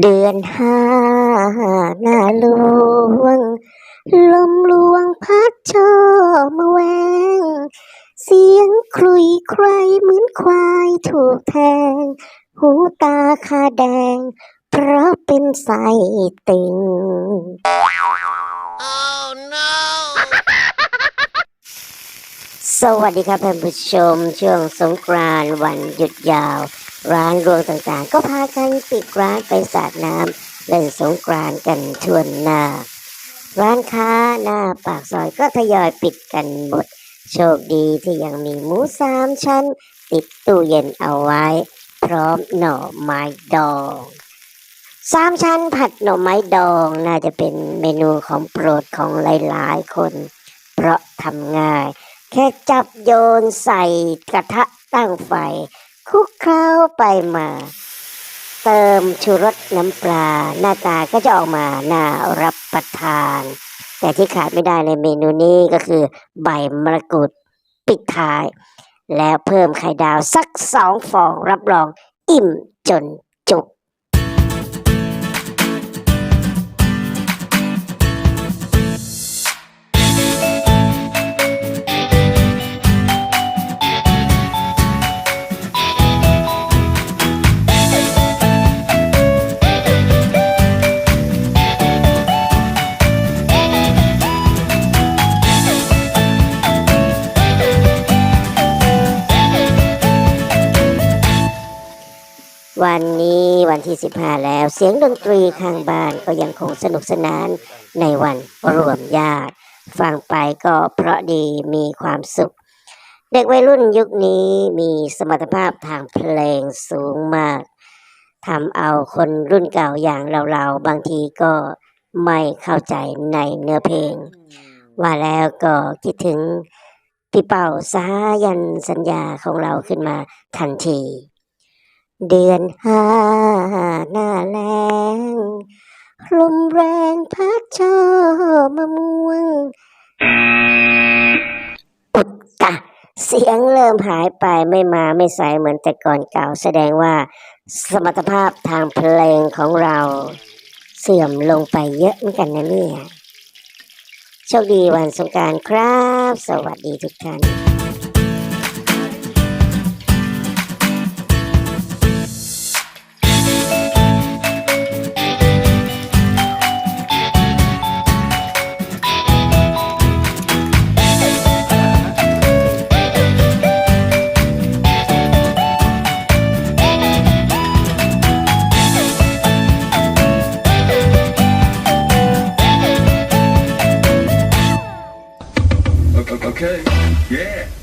เดือนห้าหน้าหลวง ลมลวงพัดช่อมาแวง เสียงครุยใครเหมือนควายถูกแทง หูตาคาแดง เพราะเป็นไส้ติ่งสวัสดีครับท่านผู้ชม ช่วงสงกรานต์วันหยุดยาว ร้านรวงต่างๆ ก็พากันปิดร้านไปสาดน้ำเล่นสงกรานกันทั่วหน้า ร้านค้าหน้าปากซอยก็ทยอยปิดกันหมด โชคดีที่ยังมีหมูสามชั้น ติดตู้เย็นเอาไว้ พร้อมหน่อไม้ดองสามชั้นผัดหน่อไม้ดองน่าจะเป็นเมนูของโปรดของหลายๆคน เพราะทำง่าย แค่จับโยนใส่กระทะตั้งไฟ คลุกเคล้าไปมา เติมชูรสน้ำปลา หน้าตาก็จะออกมาน่ารับประทาน แต่ที่ขาดไม่ได้ในเมนูนี้ก็คือใบมะกรูดปิดท้าย แล้วเพิ่มไข่ดาวสักสองฟองรับรองอิ่มจน วันนี้วันที่ 15 แล้ว เสียงดนตรีข้างบ้านก็ยังคงสนุกสนานในวันรวมญาติ ฟังไปก็เพราะดีมีความสุข เด็กวัยรุ่นยุคนี้มีสมรรถภาพทางเพลงสูงมากทำเอาคนรุ่นเก่าอย่างเราๆ บางทีก็ไม่เข้าใจในเนื้อเพลง ว่าแล้วก็คิดถึงพี่เป่าสายันสัญญาของเราขึ้นมาทันที เดือนห้าหน้าแรงลมแรงพัดช่อมะม่วงอุดตะเสียงเริ่มหายไปไม่มาไม่ใสเหมือนแต่ก่อนเก่าแสดงว่าสมรรถภาพทางเพลงของเราเสื่อมลงไปเยอะเหมือนกันนะเนี่ย โชคดีวันสงการครับ สวัสดีทุกท่าน Okay. Yeah.